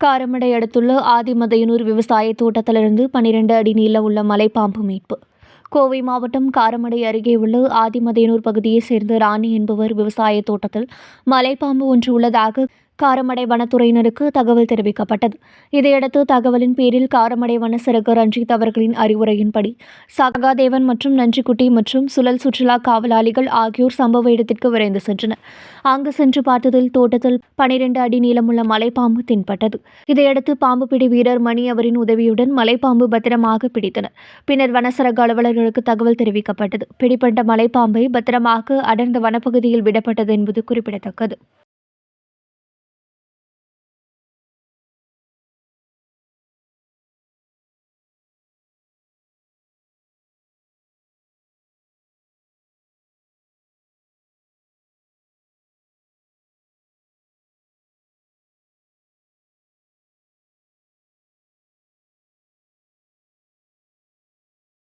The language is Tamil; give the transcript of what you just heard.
காரமடை அடுத்துள்ள ஆதிமதையனூர் விவசாய தோட்டத்திலிருந்து பனிரெண்டு அடி நீள உள்ள மலைப்பாம்பு மீட்பு. கோவை மாவட்டம் காரமடை அருகே உள்ள ஆதிமதையனூர் பகுதியைச் சேர்ந்த ராணி என்பவர் விவசாய தோட்டத்தில் மலைப்பாம்பு ஒன்று உள்ளதாக காரமடை வனத்துறையினருக்கு தகவல் தெரிவிக்கப்பட்டது. இதையடுத்து தகவலின் பேரில் காரமடை வனசரகர் ரஞ்சித் அவர்களின் அறிவுரையின்படி சகாதேவன் மற்றும் நஞ்சிக்குட்டி மற்றும் சுழல் சுற்றுலா காவலாளிகள் ஆகியோர் சம்பவ இடத்திற்கு விரைந்து சென்றனர். அங்கு சென்று பார்த்ததில் தோட்டத்தில் பனிரெண்டு அடி நீளமுள்ள மலைப்பாம்பு தென்பட்டது. இதையடுத்து பாம்பு பிடி வீரர் மணி அவரின் உதவியுடன் மலைப்பாம்பு பத்திரமாக பிடித்தனர். பின்னர் வனசரக அலுவலர்களுக்கு தகவல் தெரிவிக்கப்பட்டது. பிடிப்பட்ட மலைப்பாம்பை பத்திரமாக அடர்ந்த வனப்பகுதியில் விடப்பட்டது என்பது குறிப்பிடத்தக்கது.